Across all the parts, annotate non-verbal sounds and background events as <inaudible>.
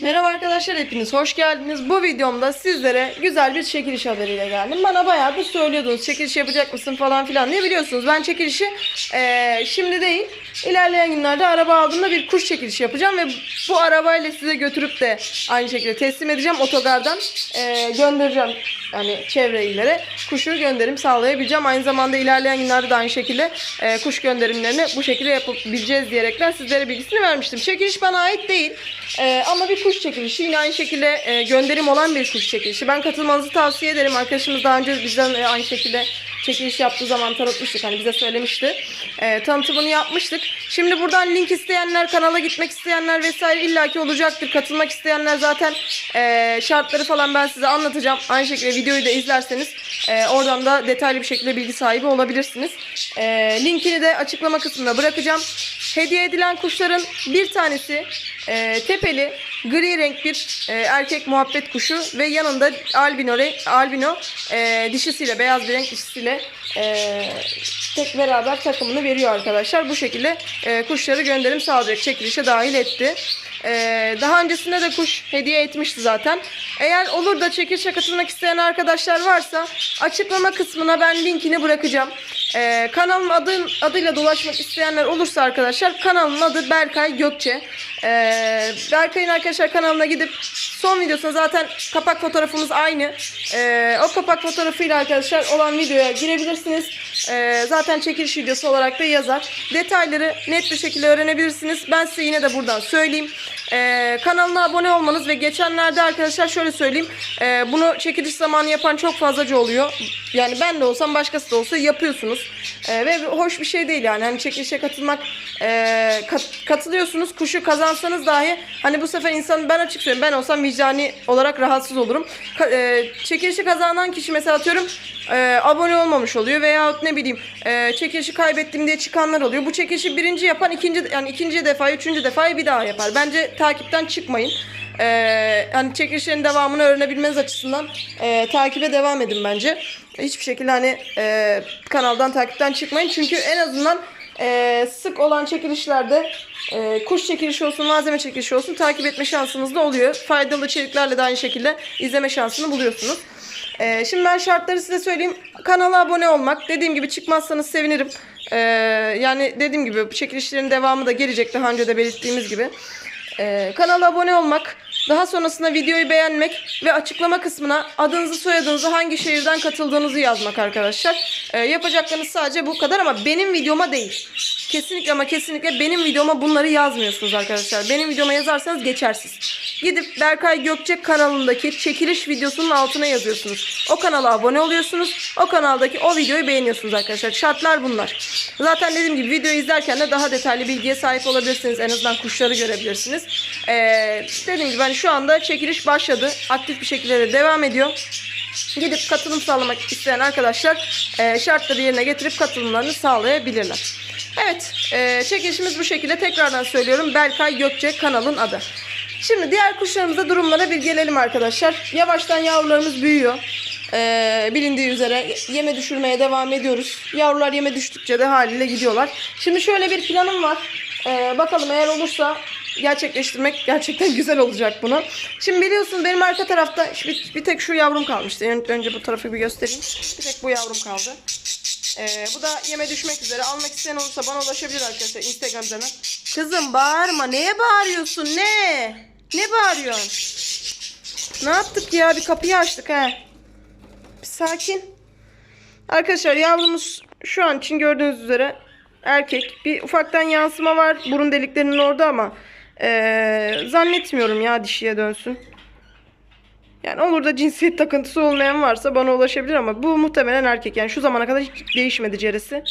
Merhaba arkadaşlar hepiniz hoş geldiniz. Bu videomda sizlere güzel bir çekiliş haberiyle geldim. Bana bayağıdır söylüyordunuz çekiliş yapacak mısın falan filan diye biliyorsunuz. Ben çekilişi eee, şimdi değil ilerleyen günlerde araba aldığımda bir kuş çekilişi yapacağım ve bu arabayla size götürüp de aynı şekilde teslim edeceğim otogardan eee, göndereceğim yani çevre illere kuşu gönderim sağlayabileceğim. Aynı zamanda ilerleyen günlerde de aynı şekilde eee, kuş gönderimlerini bu şekilde yapabileceğiz diyerekten sizlere bilgisini vermiştim. Çekiliş bana ait değil eee, ama bir kuş çekilişi yine aynı şekilde eee, gönderim olan bir kuş çekilişi. Ben katılmanızı tavsiye ederim. Arkadaşımız daha önce bizden eee, aynı şekilde çekiliş yaptığı zaman tanıtmıştık. Hani bize söylemişti. Eee, tanıtımını yapmıştık. Şimdi buradan link isteyenler, kanala gitmek isteyenler vesaire illaki olacaktır. Katılmak isteyenler zaten eee, şartları falan ben size anlatacağım. Aynı şekilde videoyu da izlerseniz eee, oradan da detaylı bir şekilde bilgi sahibi olabilirsiniz. Eee, linkini de açıklama kısmına bırakacağım. Hediye edilen kuşların bir tanesi eee, tepeli gri renk bir eee, erkek muhabbet kuşu ve yanında albino renk, albino eee, dişisiyle beyaz bir renk dişisiyle eee, tek beraber takımını veriyor arkadaşlar. Bu şekilde eee, kuşları gönderim sağlayacak çekilişe dahil etti. Eee, daha öncesinde de kuş hediye etmişti zaten. Eğer olur da çekilişe katılmak isteyen arkadaşlar varsa açıklama kısmına ben linkini bırakacağım. Eee kanalın adı, adıyla dolaşmak isteyenler olursa arkadaşlar kanalın adı Berkay Gökçe. Eee Berkay'ın arkadaşlar kanalına gidip son videosunda zaten kapak fotoğrafımız aynı. Eee, o kapak fotoğrafıyla arkadaşlar olan videoya girebilirsiniz. Eee, zaten çekiliş videosu olarak da yazar. Detayları net bir şekilde öğrenebilirsiniz. Ben size yine de buradan söyleyeyim. Eee, kanalına abone olmanız ve geçenlerde arkadaşlar şöyle söyleyeyim. Eee, bunu çekiliş zamanı yapan çok fazlaca oluyor. Yani ben de olsam başkası da olsa yapıyorsunuz. Eee, ve hoş bir şey değil yani. Hani çekilişe katılmak eee, kat- katılıyorsunuz. Kuşu kazansanız dahi hani bu sefer insan ben açık söyleyeyim ben olsam vicdani olarak rahatsız olurum. Ka- eee, çekilişi kazanan kişi mesela atıyorum eee, abone olmamış oluyor veyahut ne bileyim eee çekilişi kaybettim diye çıkanlar oluyor. Bu çekilişi birinci yapan ikinci yani ikinci defa, üçüncü defayı bir daha yapar. Bence takipten çıkmayın. Eee hani çekilişlerin devamını öğrenebilmeniz açısından eee, takibe devam edin bence. Hiçbir şekilde hani eee, kanaldan takipten çıkmayın. Çünkü en azından eee, sık olan çekilişlerde eee, kuş çekilişi olsun, malzeme çekilişi olsun takip etme şansınız da oluyor. Faydalı içeriklerle de aynı şekilde izleme şansını buluyorsunuz. Eee, şimdi ben şartları size söyleyeyim. Kanala abone olmak. Dediğim gibi çıkmazsanız sevinirim. Eee, yani dediğim gibi çekilişlerin devamı da gelecek daha önce de belirttiğimiz gibi. Ee, kanala abone olmak, daha sonrasında videoyu beğenmek ve açıklama kısmına adınızı soyadınızı hangi şehirden katıldığınızı yazmak arkadaşlar. Ee, yapacaklarınız sadece bu kadar ama benim videoma değil. Kesinlikle ama kesinlikle benim videoma bunları yazmıyorsunuz arkadaşlar. Benim videoma yazarsanız geçersiz. Gidip Berkay Gökçek kanalındaki çekiliş videosunun altına yazıyorsunuz. O kanala abone oluyorsunuz. O kanaldaki o videoyu beğeniyorsunuz arkadaşlar. Şartlar bunlar. Zaten dediğim gibi videoyu izlerken de daha detaylı bilgiye sahip olabilirsiniz. En azından kuşları görebilirsiniz. Ee, dediğim gibi hani şu anda çekiliş başladı. Aktif bir şekilde de devam ediyor. Gidip katılım sağlamak isteyen arkadaşlar e, şartları yerine getirip katılımlarını sağlayabilirler. Evet, e, çekilişimiz bu şekilde. Tekrardan söylüyorum. Berkay Gökçe kanalın adı. Şimdi diğer kuşlarımızda durumlara bir gelelim arkadaşlar. Yavaştan yavrularımız büyüyor. E, bilindiği üzere yeme düşürmeye devam ediyoruz. Yavrular yeme düştükçe de haliyle gidiyorlar. Şimdi şöyle bir planım var. E, bakalım eğer olursa gerçekleştirmek gerçekten <laughs> güzel olacak bunu. Şimdi biliyorsunuz benim arka tarafta bir, bir tek şu yavrum kalmıştı. Ön- Önce bu tarafı bir göstereyim. Bir tek bu yavrum kaldı. Ee, bu da yeme düşmek üzere. Almak isteyen olursa bana ulaşabilir arkadaşlar Instagram üzerinden. Kızım bağırma. Neye bağırıyorsun? Ne? Ne bağırıyorsun? Ne yaptık ya? Bir kapıyı açtık ha. Bir sakin. Arkadaşlar yavrumuz şu an için gördüğünüz üzere erkek. Bir ufaktan yansıma var burun deliklerinin orada ama ee, zannetmiyorum ya dişiye dönsün. Yani olur da cinsiyet takıntısı olmayan varsa bana ulaşabilir ama bu muhtemelen erkek. Yani şu zamana kadar hiç değişmedi ceresi.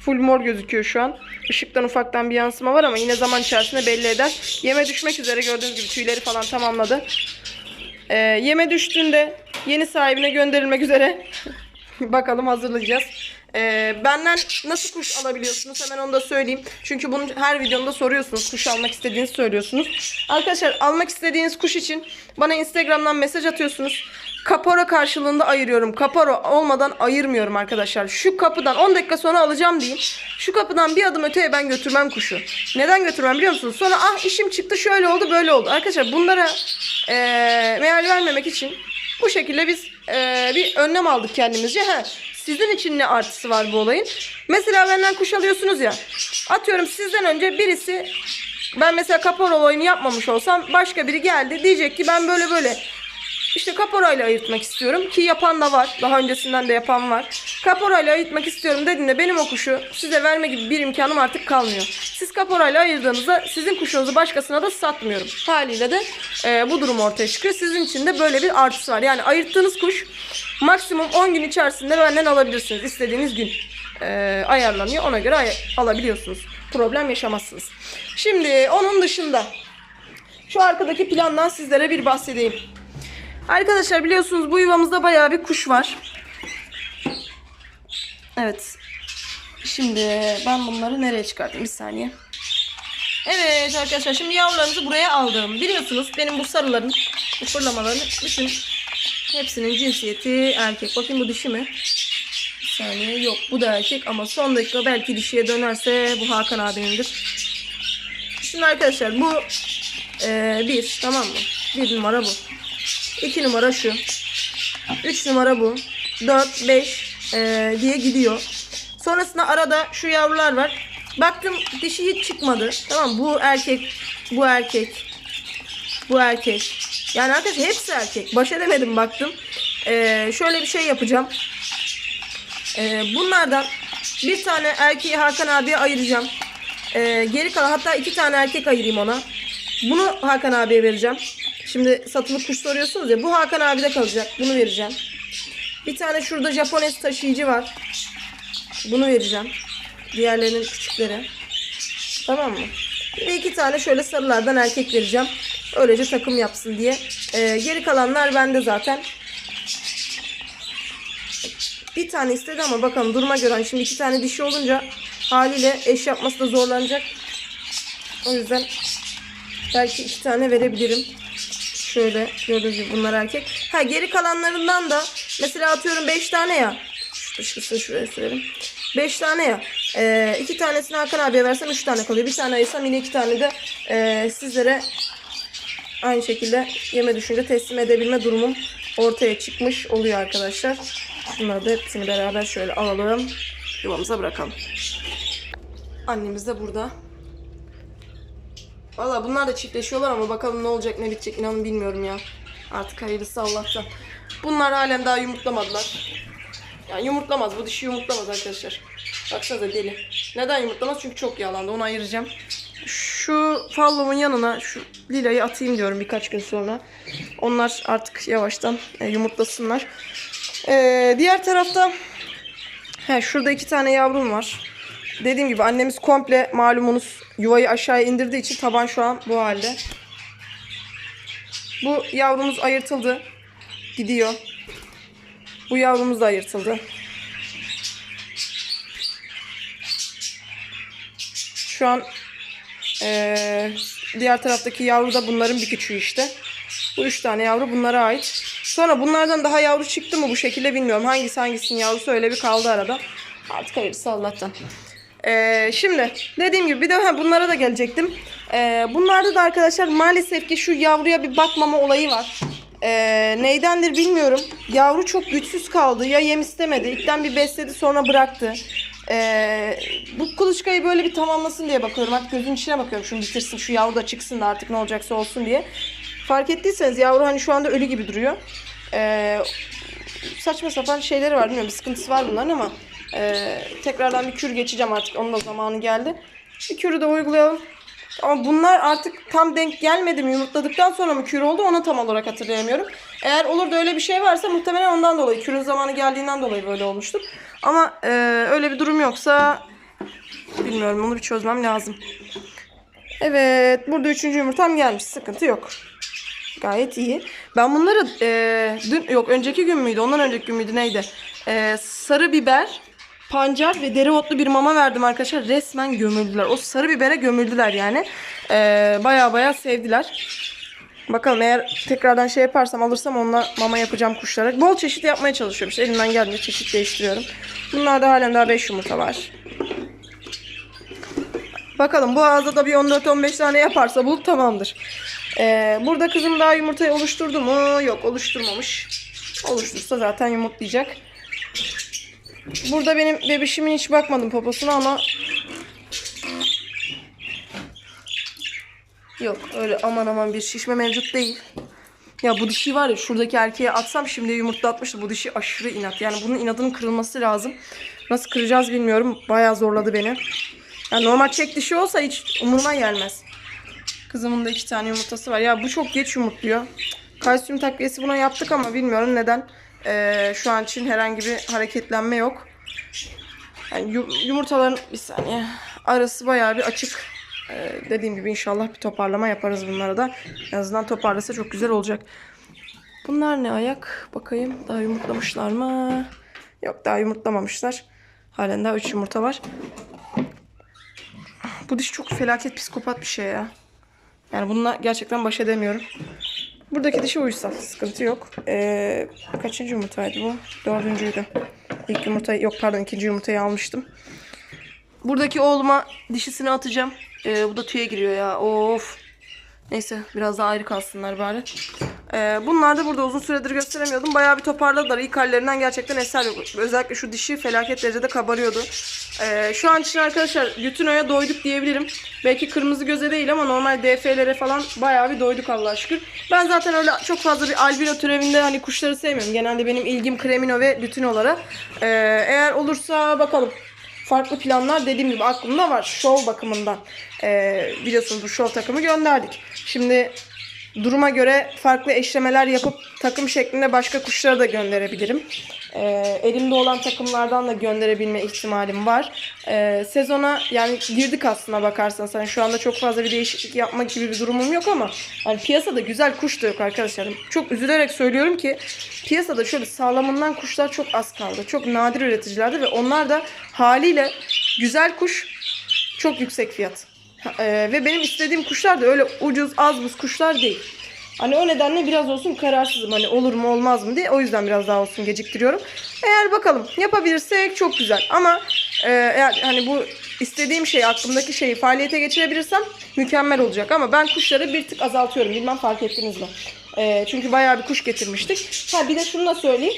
Full mor gözüküyor şu an. Işıktan ufaktan bir yansıma var ama yine zaman içerisinde belli eder. Yeme düşmek üzere gördüğünüz gibi tüyleri falan tamamladı. Ee, yeme düştüğünde yeni sahibine gönderilmek üzere <laughs> bakalım hazırlayacağız. Ee, benden nasıl kuş alabiliyorsunuz hemen onu da söyleyeyim. Çünkü bunu her videomda soruyorsunuz. Kuş almak istediğinizi söylüyorsunuz. Arkadaşlar almak istediğiniz kuş için bana Instagram'dan mesaj atıyorsunuz. kapora karşılığında ayırıyorum. Kapora olmadan ayırmıyorum arkadaşlar. Şu kapıdan 10 dakika sonra alacağım diyeyim. Şu kapıdan bir adım öteye ben götürmem kuşu. Neden götürmem biliyor musunuz? Sonra ah işim çıktı şöyle oldu böyle oldu. Arkadaşlar bunlara eee meal vermemek için bu şekilde biz eee, bir önlem aldık kendimizce. Ha, sizin için ne artısı var bu olayın? Mesela benden kuş alıyorsunuz ya. Atıyorum sizden önce birisi ben mesela kapora oyunu yapmamış olsam başka biri geldi diyecek ki ben böyle böyle işte kaporayla ayırtmak istiyorum ki yapan da var. Daha öncesinden de yapan var. Kaporayla ayırtmak istiyorum dediğinde benim o kuşu size verme gibi bir imkanım artık kalmıyor. Siz kaporayla ayırdığınızda sizin kuşunuzu başkasına da satmıyorum. Haliyle de e, bu durum ortaya çıkıyor. Sizin için de böyle bir artısı var. Yani ayırttığınız kuş maksimum 10 gün içerisinde benden alabilirsiniz. İstediğiniz gün e, ayarlanıyor. Ona göre ay- alabiliyorsunuz. Problem yaşamazsınız. Şimdi onun dışında şu arkadaki plandan sizlere bir bahsedeyim. Arkadaşlar biliyorsunuz bu yuvamızda bayağı bir kuş var. Evet. Şimdi ben bunları nereye çıkarttım? Bir saniye. Evet arkadaşlar şimdi yavrularımızı buraya aldım. Biliyorsunuz benim bu sarıların, bu fırlamaların hepsinin cinsiyeti erkek. Bakayım bu dişi mi? Bir saniye yok bu da erkek ama son dakika belki dişiye dönerse bu Hakan abimindir. Şimdi arkadaşlar bu eee, bir tamam mı? Bir numara bu. 2 numara şu. 3 numara bu. 4, 5 eee, diye gidiyor. Sonrasında arada şu yavrular var. Baktım dişi hiç çıkmadı. Tamam bu erkek, bu erkek, bu erkek. Yani arkadaşlar hepsi erkek. Baş edemedim baktım. Eee, şöyle bir şey yapacağım. Eee, bunlardan bir tane erkeği Hakan abiye ayıracağım. Eee, geri kalan hatta iki tane erkek ayırayım ona. Bunu Hakan abiye vereceğim. Şimdi satılık kuş soruyorsunuz ya. Bu Hakan abide kalacak. Bunu vereceğim. Bir tane şurada Japones taşıyıcı var. Bunu vereceğim. Diğerlerinin küçükleri. Tamam mı? Bir iki tane şöyle sarılardan erkek vereceğim. Öylece takım yapsın diye. Ee, geri kalanlar bende zaten. Bir tane istedi ama bakalım duruma göre. Hani Şimdi iki tane dişi olunca haliyle eş yapması da zorlanacak. O yüzden belki iki tane verebilirim. Şöyle gördüğünüz bunlar erkek. Ha geri kalanlarından da mesela atıyorum 5 tane ya. Şu dışkısını şuraya sürelim. 5 tane ya. Ee, iki tanesini Hakan abiye versem 3 tane kalıyor. Bir tane ayırsam yine iki tane de ee, sizlere aynı şekilde yeme düşünce teslim edebilme durumum ortaya çıkmış oluyor arkadaşlar. Bunları da hepsini beraber şöyle alalım. Yuvamıza bırakalım. Annemiz de burada. Valla bunlar da çiftleşiyorlar ama bakalım ne olacak ne bitecek inanın bilmiyorum ya. Artık hayırlısı Allah'tan. Bunlar halen daha yumurtlamadılar. Yani yumurtlamaz. Bu dişi yumurtlamaz arkadaşlar. Baksanıza deli. Neden yumurtlamaz? Çünkü çok yağlandı. Onu ayıracağım. Şu fallomun yanına şu lilayı atayım diyorum birkaç gün sonra. Onlar artık yavaştan e, yumurtlasınlar. E, diğer tarafta he, şurada iki tane yavrum var. Dediğim gibi annemiz komple malumunuz yuvayı aşağıya indirdiği için taban şu an bu halde. Bu yavrumuz ayırtıldı. Gidiyor. Bu yavrumuz da ayırtıldı. Şu an eee, diğer taraftaki yavru da bunların bir küçüğü işte. Bu üç tane yavru bunlara ait. Sonra bunlardan daha yavru çıktı mı bu şekilde bilmiyorum. Hangisi hangisinin yavrusu öyle bir kaldı arada. Artık hayırlısı Allah'tan. Ee, şimdi dediğim gibi bir de bunlara da gelecektim. Ee, bunlarda da arkadaşlar maalesef ki şu yavruya bir bakmama olayı var. Ee, neydendir bilmiyorum. Yavru çok güçsüz kaldı. Ya yem istemedi. İlkten bir besledi sonra bıraktı. Ee, bu kuluçkayı böyle bir tamamlasın diye bakıyorum. Artık gözün içine bakıyorum. Şunu bitirsin şu yavru da çıksın da artık ne olacaksa olsun diye. Fark ettiyseniz yavru hani şu anda ölü gibi duruyor. Ee, saçma sapan şeyleri var bilmiyorum bir sıkıntısı var bunların ama e, tekrardan bir kür geçeceğim artık onun da zamanı geldi. Bir kürü de uygulayalım. Ama bunlar artık tam denk gelmedi mi yumurtladıktan sonra mı kür oldu onu tam olarak hatırlayamıyorum. Eğer olur da öyle bir şey varsa muhtemelen ondan dolayı kürün zamanı geldiğinden dolayı böyle olmuştur. Ama e, öyle bir durum yoksa bilmiyorum onu bir çözmem lazım. Evet burada üçüncü yumurtam gelmiş sıkıntı yok. Gayet iyi. Ben bunları e, dün yok önceki gün müydü? Ondan önceki gün müydü? Neydi? E, sarı biber, pancar ve dereotlu bir mama verdim arkadaşlar. Resmen gömüldüler. O sarı bibere gömüldüler yani. E, baya baya sevdiler. Bakalım eğer tekrardan şey yaparsam alırsam onunla mama yapacağım kuşlara. Bol çeşit yapmaya çalışıyorum. İşte elimden geldiğince çeşit değiştiriyorum. Bunlarda halen daha 5 yumurta var. Bakalım bu ağızda da bir 14-15 tane yaparsa bu tamamdır. Ee, burada kızım daha yumurtayı oluşturdu mu? Yok oluşturmamış. Oluştursa zaten yumurtlayacak. Burada benim bebişimin hiç bakmadım poposuna ama Yok öyle aman aman bir şişme mevcut değil. Ya bu dişi var ya şuradaki erkeğe atsam şimdi yumurtlatmıştı. Bu dişi aşırı inat. Yani bunun inadının kırılması lazım. Nasıl kıracağız bilmiyorum. Bayağı zorladı beni. Yani normal çek dişi olsa hiç umuruma gelmez. Kızımın da iki tane yumurtası var. Ya bu çok geç yumurtluyor. Kalsiyum takviyesi buna yaptık ama bilmiyorum neden. Ee, şu an için herhangi bir hareketlenme yok. Yani yu- yumurtaların bir saniye arası bayağı bir açık. Ee, dediğim gibi inşallah bir toparlama yaparız bunlara da. En azından toparlasa çok güzel olacak. Bunlar ne ayak? Bakayım daha yumurtlamışlar mı? Yok daha yumurtlamamışlar. Halen daha 3 yumurta var. Bu diş çok felaket psikopat bir şey ya. Yani bununla gerçekten baş edemiyorum. Buradaki dişi uysal. Sıkıntı yok. Ee, kaçıncı yumurtaydı bu? Dördüncüydü. İlk yumurtayı yok pardon ikinci yumurtayı almıştım. Buradaki oğluma dişisini atacağım. Ee, bu da tüye giriyor ya. Of. Neyse biraz daha ayrı kalsınlar bari. Ee, bunlar da burada uzun süredir gösteremiyordum. Bayağı bir toparladılar. İlk hallerinden gerçekten eser yok. Özellikle şu dişi felaket derecede kabarıyordu. Ee, şu an için arkadaşlar Lütino'ya doyduk diyebilirim. Belki kırmızı göze değil ama normal DF'lere falan bayağı bir doyduk Allah'a şükür. Ben zaten öyle çok fazla bir albino türevinde hani kuşları sevmiyorum. Genelde benim ilgim kremino ve lütinolara. Ee, eğer olursa bakalım farklı planlar dediğim gibi aklımda var. Show bakımından. Ee, biliyorsunuz bu show takımı gönderdik. Şimdi duruma göre farklı eşlemeler yapıp takım şeklinde başka kuşları da gönderebilirim. Ee, elimde olan takımlardan da gönderebilme ihtimalim var. Ee, sezona yani girdik aslına bakarsanız. Hani şu anda çok fazla bir değişiklik yapmak gibi bir durumum yok ama hani piyasada güzel kuş da yok arkadaşlar. Çok üzülerek söylüyorum ki piyasada şöyle sağlamından kuşlar çok az kaldı. Çok nadir üreticilerde ve onlar da haliyle güzel kuş çok yüksek fiyat. Ha, e, ve benim istediğim kuşlar da öyle ucuz az buz kuşlar değil. Hani o nedenle biraz olsun kararsızım. Hani olur mu olmaz mı diye. O yüzden biraz daha olsun geciktiriyorum. Eğer bakalım yapabilirsek çok güzel. Ama e, eğer hani bu istediğim şey aklımdaki şeyi faaliyete geçirebilirsem mükemmel olacak. Ama ben kuşları bir tık azaltıyorum. Bilmem fark ettiniz mi? E, çünkü bayağı bir kuş getirmiştik. Ha bir de şunu da söyleyeyim.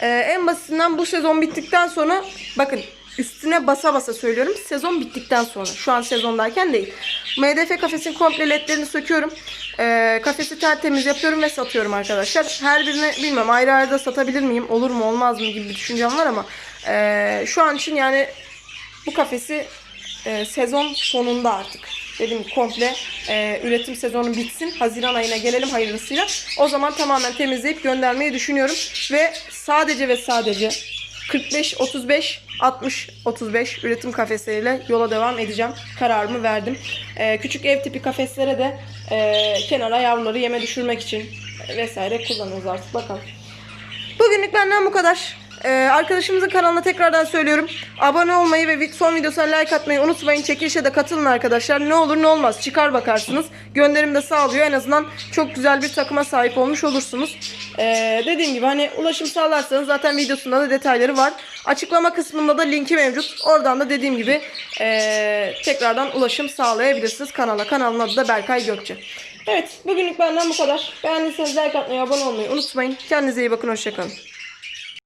Ee, en basitinden bu sezon bittikten sonra bakın üstüne basa basa söylüyorum. Sezon bittikten sonra. Şu an sezondayken değil. MDF kafesin komple ledlerini söküyorum. Ee, kafesi tertemiz yapıyorum ve satıyorum arkadaşlar. Her birine bilmem ayrı ayrı da satabilir miyim? Olur mu olmaz mı gibi bir düşüncem var ama ee, şu an için yani bu kafesi e, sezon sonunda artık. Dedim komple e, üretim sezonu bitsin. Haziran ayına gelelim hayırlısıyla. O zaman tamamen temizleyip göndermeyi düşünüyorum. Ve sadece ve sadece 45, 35, 60, 35 üretim kafesleriyle yola devam edeceğim. Kararımı verdim. E, küçük ev tipi kafeslere de e, kenara yavruları yeme düşürmek için vesaire kullanıyoruz artık. Bakalım. Bugünlük benden bu kadar. Ee, arkadaşımızın kanalına tekrardan söylüyorum. Abone olmayı ve son videosuna like atmayı unutmayın. Çekilişe de katılın arkadaşlar. Ne olur ne olmaz çıkar bakarsınız. Gönderim de sağlıyor. En azından çok güzel bir takıma sahip olmuş olursunuz. Ee, dediğim gibi hani ulaşım sağlarsanız zaten videosunda da detayları var. Açıklama kısmında da linki mevcut. Oradan da dediğim gibi ee, tekrardan ulaşım sağlayabilirsiniz kanala. Kanalın adı da Berkay Gökçe. Evet bugünlük benden bu kadar. Beğendiyseniz like atmayı, abone olmayı unutmayın. Kendinize iyi bakın. Hoşçakalın.